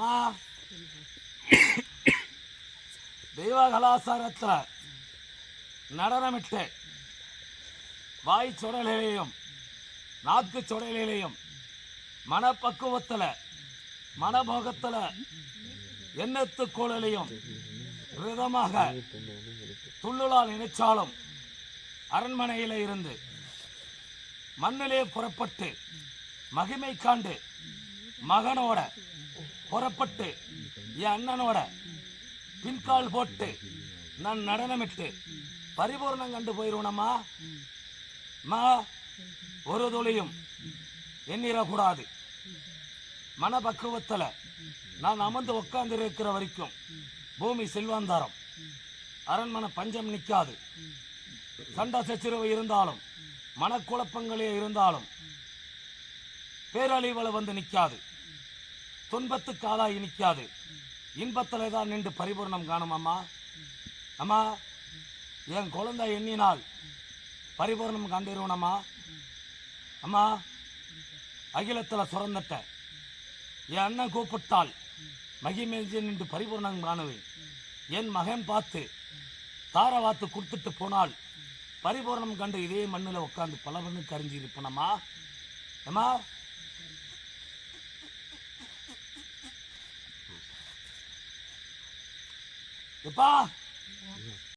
அம்மா. தெய்வ கலாச்சாரத்துல நடனமிட்டு வாய் சுடலிலையும் நாக்கு சுடலிலையும் மனப்பக்குவத்தில் மனபோகத்துல எண்ணத்து குழலையும் விதமாக துள்ளுலால் நினைச்சாலும் அரண்மனையில் இருந்து மண்ணிலே புறப்பட்டு மகிமை காண்டு மகனோட புறப்பட்டு என் அண்ணனோட பின்கால் போட்டு நான் நடனமிட்டு பரிபூர்ணம் கண்டு போயிருவனம்மா. மா ஒரு துளியும் எண்ணிடக்கூடாது மனப்பக்குவத்தில் நான் அமர்ந்து உட்கார்ந்து இருக்கிற வரைக்கும் பூமி செல்வாந்தாரம். அரண்மனை பஞ்சம் நிற்காது சண்டை சச்சரவு இருந்தாலும் மனக்குழப்பங்களே இருந்தாலும் பேரழிவில் வந்து நிற்காது துன்பத்துக்கு ஆளாகி நிற்காது. இன்பத்திலே தான் நின்று பரிபூர்ணம் காணும் அம்மா. அம்மா என் குழந்தை எண்ணினால் பரிபூர்ணம் கண்டிருவனம்மா அம்மா. அகிலத்தில் சுரந்துட்ட. என் அண்ணன் கூப்பிட்டால் மகிமேஞ்சி நின்று பரிபூர்ணம் காணுவேன். என் மகன் பார்த்து தாரவாத்து கொடுத்துட்டு போனால் பரிபூர்ணம் கண்டு இதே மண்ணில் உட்காந்து பல மண்ணு கரிஞ்சி இருப்பனம்மா அம்மா 有疤。